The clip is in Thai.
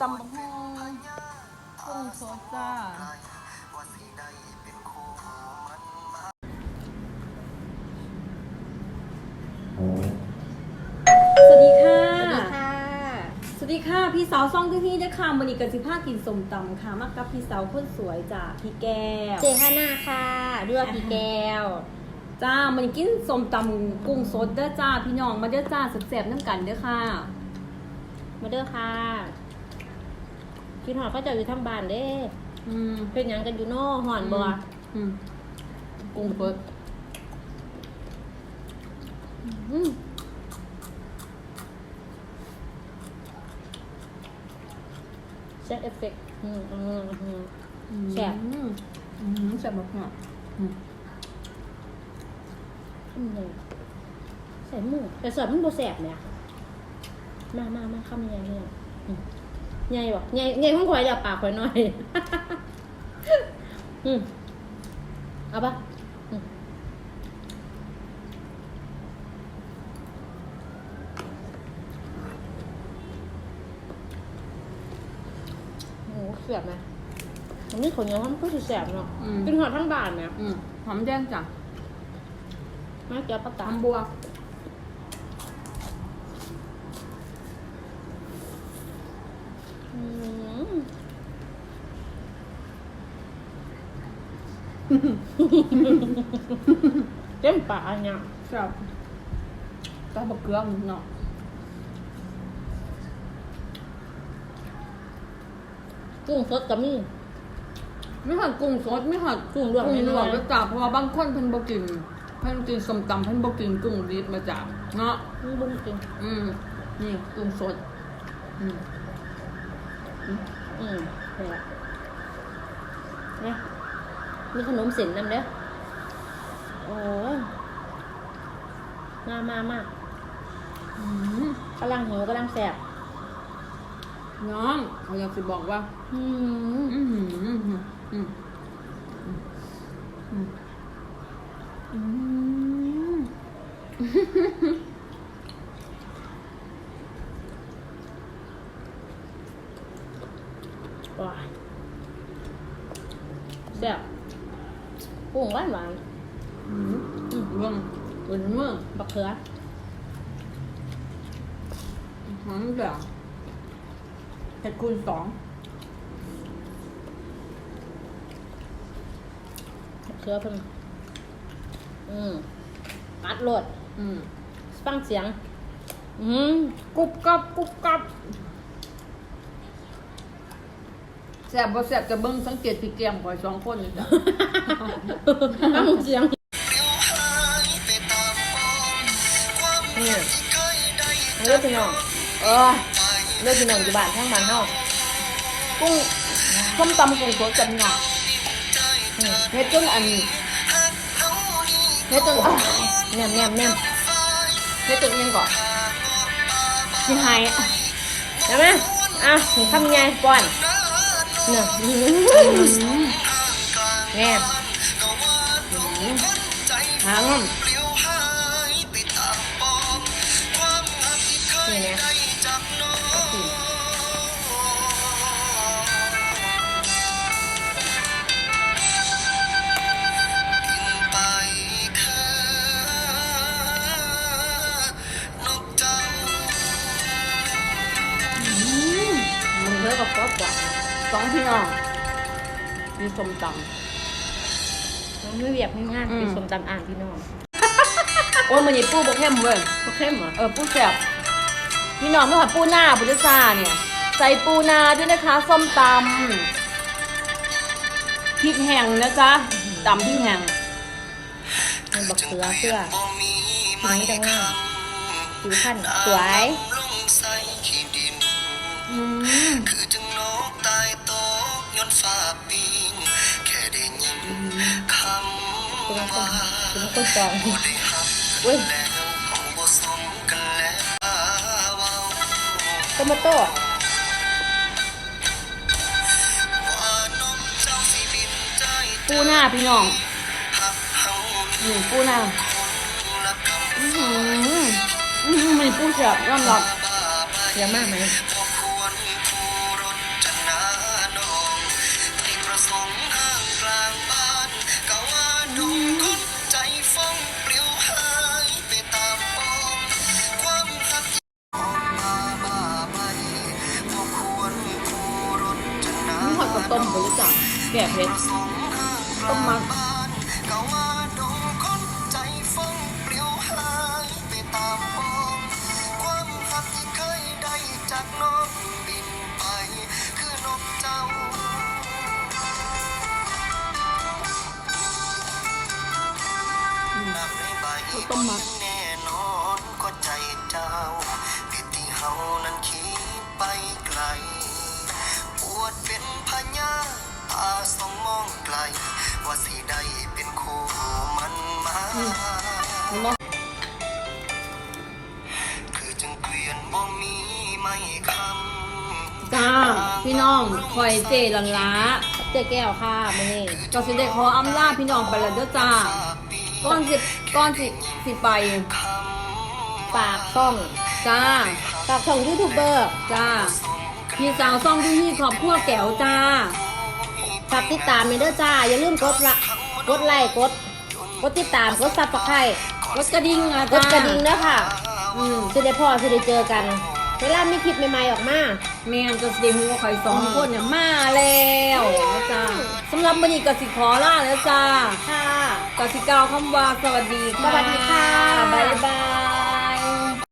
ตำบักหุ่งกุ้งสดจ้าสวัสดีค่ะ สวัสดีค่ะ สวัสดีค่ะ พี่สาวซ่องที่นี่นะค่ะมันอีกกับสิผ้ากินสมตำค่ะ มากับพี่สาวคนสวยจ้าพี่แก้ว เจฮาน่าค่ะเรือพี่แก้ว จ้ามันกินสมตำกุ้งสดเด้อจ้า พี่น้องมาเด้อจ้าแซ่บๆน้ำกันเด้อค่ะ มาเด้อค่ะ คิดหอดเขาเจะอยู่ทางบ้านเด้ อืมเป็นหยังกันอยู่เนอหอนบ่อืมกุ้งสดอืมแซ่บเอฟเฟกต์อืมอืมอืม แซ่บ อืมอืมแซ่บมากค่ะอืมอืมใส่หมูแต่เสิร์ฟมันบ่แซ่บเนี่ยมามามาคำใหญ่เนี่ยอืม ใหญ่บ่ใหญ่ใหญ่ของข่อยอย่าปากข่อยหน่อย อืมเอาปะอืมโอ้เสียบไหมอันนี้ขนเหนียวมันก็จะแสบเนาะอืมกินหอดทั้งบ้านเนี่ยอืมหอมแดงจ้ะมาเกี่ยวปลาตาตำบัว อืม เต็มปากอันเนี่ยแซ่บตำบักเกลือเนาะกุ้งสดก็มีไม่หัดกุ้งสดไม่หัดกุ้งลวกกุ้งไม่ลน้วอกยก็จับเพราะว่าบางคนเพิ่นบ่กินเพิ่นกินส้มตำเพิ่นบ่กินกุ้งดิบมาจากเนาะมีบุ้งจริงอืมนี่กุ้งสด อืมอืมนี่แหละนะ มีขนมเส้นนำเด้อโอ้ยมามามาอืมกำลังหิวกำลังแสบน้องเขาอยากสิบอกว่า อืมอืมอืมอืมอืมอืมอืมว้ายแซ่บ กุ้งหวานหวานอืมอืมเรื่องเรื่องเมื่อบักเขือหอมเดี๋ยวเห็ดคูณสองบักเขือเพิ่นอืมปัดโหลดอืมฟังเสียง อืมกรุบกรับกรุบกรับ แซ่บบ่แซ่บจะเบิ่งสังเกตที่แก้มข่อยสองคนนี่จ้ะฟังเสียงนี่เลือดพี่น้องเออเลือดพี่น้องอยู่บ้านทั้งบ้านเฮากุ้งส้มตำกุ้งสดจันหนักอืมเฮ็ดจนอันเฮ็ดจนอะแนมแนมแนมเฮ็ดจนอิหยังก่อนสิหายเห็นไหมอะนี่คำไงก่อน เนี่ยแนมหางมันนี่ไงมันเท่ากับป๊อปก่อนส องพี่น้องมีส้มตมันไม่เวียบไม่งานอืมเป็นสมตำอ่างพี่น้องำโอ้ยมันนี่ปูบกเข้มเว้ยก็เข้มเหรอเออปูแซ่บพี่น้องไม่ผัดปูหน้าปูจะซาเนี่ย ใส่ปูนาด้วยนะคะ ส้มตำพริกแห้งนะจ๊ะตำพริกแห้งมันบักเสือเสื้อทีนี้จังว่าผิวพรรณสวย อืม เป็นคนว่าเป็นคนจองได้หักล้วคงบ่สมกันแล้วเว้าโตมาโต้ปูหน้าพี่น้องหักเฮาอืมปูหน้าอืมอืมมันปูแซ่บยอมรับบ้าไปเยอะมากไหม ต้มไปเลยจ้ะแก่เผ็ดต้มมักก็ว่าดงคนใจฟงเปลี่ยวหายไปตามปองความหัก เห็นบ่คือจึงเกวียนบ่มีไม่คำจ้า พี่น้องคอยเจรันล้าเจ๊แก้วค่ะมื้อนี้ก็สิได้ขออำลาพี่น้องไปแล้วเด้อจ้าก้อนสิก้อนสิสิไปฝากช่อง จ้าฝากช่องยูทูบเบอร์ จ้า พี่สาวซ่องที่นี่ขอบพวกแก้วจ้าฝากติดตามเด้อจ้า อย่าลืมกดละกดไลค์กด กดติดตามกดซับสไครต์กดกระดิ่งอะกจ้าดกระดิ่งเด้อค่ะ อืมจะได้พอจะได้เจอกันเวลามีคลิปใหม่ๆออกมาแม่นก็สิได้ฮู้ว่าข่อยสองคนเนี่ยมาแล้วนะจ้าสำหรับมื้อนี้ก็สิขอลาแล้วจ้าค่ะก็สิกล่าวคำว่าสวัสดีค่ะสวัสดีค่ะบ๊ายบาย